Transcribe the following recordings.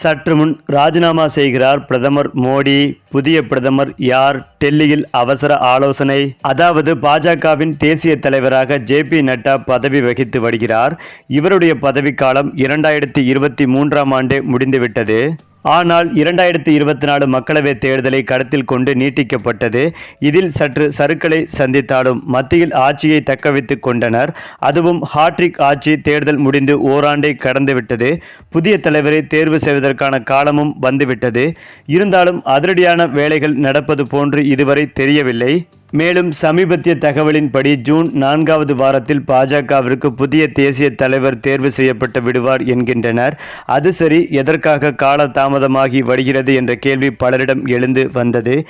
சற்று முன் ராஜினாமா செய்கிறார் பிரதமர் மோடி. புதிய பிரதமர் யார்? டெல்லியில் அவசர ஆலோசனை. அதாவது பாஜகவின் தேசிய தலைவராக ஜே பி நட்டா பதவி வகித்து வருகிறார். இவருடைய பதவிக்காலம் இரண்டாயிரத்தி இருபத்தி மூன்றாம் ஆண்டே முடிந்துவிட்டது. ஆனால் இரண்டாயிரத்தி இருபத்தி நாலு மக்களவைத் தேர்தலை கருத்தில் கொண்டு நீட்டிக்கப்பட்டது. இதில் சற்று சறுக்களை சந்தித்தாலும் மத்தியில் ஆட்சியை தக்கவைத்துக் கொண்டனர். அதுவும் ஹாட்ரிக் ஆட்சி தேர்தல் முடிந்து ஓராண்டை கடந்துவிட்டது. புதிய தலைவரை தேர்வு செய்வதற்கான காலமும் வந்துவிட்டது. இருந்தாலும் அதிரடியான வேலைகள் நடப்பது போன்று இதுவரை தெரியவில்லை. மேலும் சமீபத்திய தகவலின்படி ஜூன் நான்காவது வாரத்தில் பாஜகவிற்கு புதிய தேசிய தலைவர் தேர்வு செய்யப்பட்டு விடுவார் என்கின்றனர். அது சரி எதற்காக கால தாமதமாகி வருகிறது என்ற கேள்வி பலரிடம் எழுந்து வந்தது.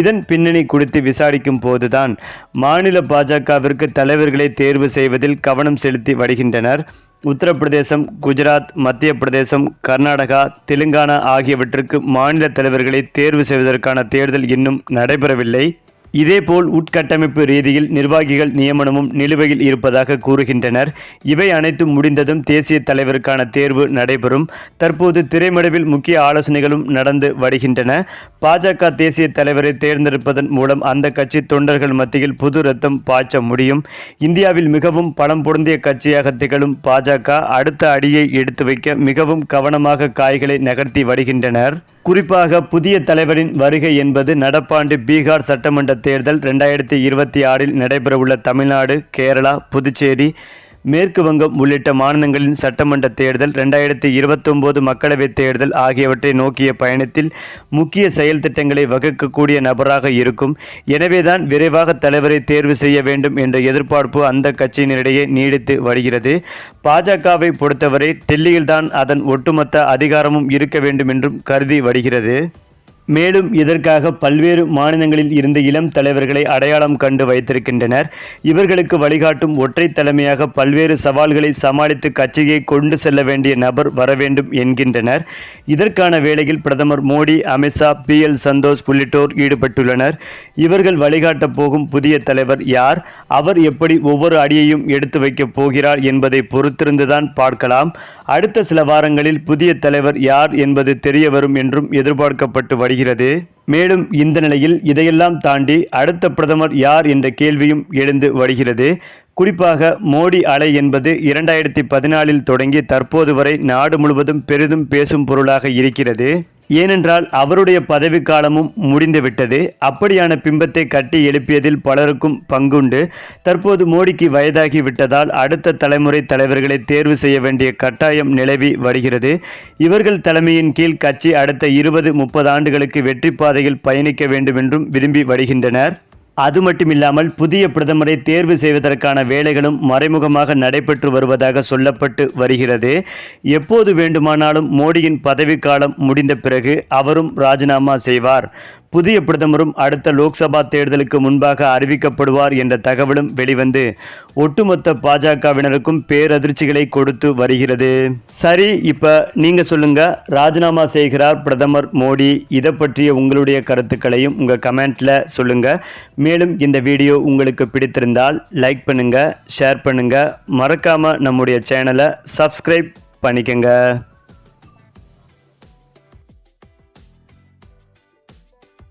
இதன் பின்னணி குறித்து விசாரிக்கும் போதுதான் மாநில பாஜகவிற்கு தலைவர்களை தேர்வு செய்வதில் கவனம் செலுத்தி வருகின்றனர். உத்தரப்பிரதேசம் குஜராத் மத்திய பிரதேசம் கர்நாடகா தெலுங்கானா ஆகியவற்றுக்கு மாநில தலைவர்களை தேர்வு செய்வதற்கான தேர்தல் இன்னும் நடைபெறவில்லை. இதேபோல் உட்கட்டமைப்பு ரீதியில் நிர்வாகிகள் நியமனமும் நிலுவையில் இருப்பதாக கூறுகின்றனர். இவை அனைத்தும் முடிந்ததும் தேசிய தலைவருக்கான தேர்வு நடைபெறும். தற்போது திரைமடவில் முக்கிய ஆலோசனைகளும் நடந்து வருகின்றன. பாஜக தேசிய தலைவரை தேர்ந்தெடுப்பதன் மூலம் அந்த கட்சி தொண்டர்கள் மத்தியில் புது ரத்தம் பாய்ச்ச முடியும். இந்தியாவில் மிகவும் பலம் பொருந்திய கட்சியாக திகழும் பாஜக அடுத்த அடியை எடுத்து வைக்க மிகவும் கவனமாக காய்களை நகர்த்தி வருகின்றனர். குறிப்பாக புதிய தலைவரின் வருகை என்பது நடப்பாண்டு பீகார் சட்டமன்ற தேர்தல் ரெண்டாயிரத்தி இருபத்தி ஆறில் நடைபெறவுள்ள தமிழ்நாடு கேரளா புதுச்சேரி மேற்கு வங்கம் உள்ளிட்ட மாநிலங்களின் சட்டமன்ற தேர்தல் ரெண்டாயிரத்தி இருபத்தொம்போது மக்களவைத் தேர்தல் ஆகியவற்றை நோக்கிய பயணத்தில் முக்கிய செயல் திட்டங்களை வகுக்கக்கூடிய நபராக இருக்கும். எனவேதான் விரைவாக தலைவரை தேர்வு செய்ய வேண்டும் என்ற எதிர்பார்ப்பு அந்த கட்சியினரிடையே நீடித்து வருகிறது. பாஜகவை பொறுத்தவரை டெல்லியில்தான் அதன் ஒட்டுமொத்த அதிகாரமும் இருக்க வேண்டும் என்றும் கருதி வருகிறது. மேலும் இதற்காக பல்வேறு மாநிலங்களில் இருந்து இளம் தலைவர்களை அடையாளம் கண்டு வைத்திருக்கின்றனர். இவர்களுக்கு வழிகாட்டும் ஒற்றை தலைமையாக பல்வேறு சவால்களை சமாளித்து கட்சியை கொண்டு செல்ல வேண்டிய நபர் வர வேண்டும் என்கின்றனர். இதற்கான வேளையில் பிரதமர் மோடி அமித்ஷா பி. எல். சந்தோஷ் உள்ளிட்டோர் ஈடுபட்டுள்ளனர். இவர்கள் வழிகாட்டப் போகும் புதிய தலைவர் யார்? அவர் எப்படி ஒவ்வொரு அடியையும் எடுத்து வைக்கப் போகிறார் என்பதை பொறுத்திருந்துதான் பார்க்கலாம். அடுத்த சில வாரங்களில் புதிய தலைவர் யார் என்பது தெரிய வரும் என்றும் எதிர்பார்க்கப்பட்டு வருகிறது. மேலும் இந்த நிலையில் இதையெல்லாம் தாண்டி அடுத்த பிரதமர் யார் என்ற கேள்வியும் எழுந்து வருகிறது. குறிப்பாக மோடி அலை என்பது இரண்டாயிரத்தி பதினாலில் தொடங்கி தற்போது வரை நாடு முழுவதும் பெரிதும் பேசும் பொருளாக இருக்கிறது. ஏனென்றால் அவருடைய பதவிக்காலமும் முடிந்துவிட்டது. அப்படியான பிம்பத்தை கட்டி எழுப்பியதில் பலருக்கும் பங்குண்டு. தற்போது மோடிக்கு வயதாகி விட்டதால் அடுத்த தலைமுறை தலைவர்களை தேர்வு செய்ய வேண்டிய கட்டாயம் நிலவி வருகிறது. இவர்கள் தலைமையின் கீழ் கட்சி அடுத்த இருபது முப்பது ஆண்டுகளுக்கு வெற்றி பாதையில் பயணிக்க வேண்டும் என்றும் விரும்பி வருகின்றனர். அது மட்டுமில்லாமல் புதிய பிரதமரை தேர்வு செய்வதற்கான வேலைகளும் மறைமுகமாக நடைபெற்று வருவதாக சொல்லப்பட்டு வருகிறது. எப்போது வேண்டுமானாலும் மோடியின் பதவிக்காலம் முடிந்த பிறகு அவரும் ராஜினாமா செய்வார். புதிய பிரதமரும் அடுத்த லோக்சபா தேர்தலுக்கு முன்பாக அறிவிக்கப்படுவார் என்ற தகவலும் வெளிவந்து ஒட்டுமொத்த பாஜகவினருக்கும் பேரதிர்ச்சிகளை கொடுத்து வருகிறது. சரி இப்ப நீங்க சொல்லுங்க ராஜினாமா செய்கிறார் பிரதமர் மோடி இதை பற்றிய உங்களுடைய கருத்துக்களையும் உங்க கமெண்ட்ல சொல்லுங்க. மேலும் இந்த வீடியோ உங்களுக்கு பிடித்திருந்தால் லைக் பண்ணுங்க ஷேர் பண்ணுங்க. மறக்காம நம்முடைய சேனலை சப்ஸ்கிரைப் பண்ணிக்கங்க.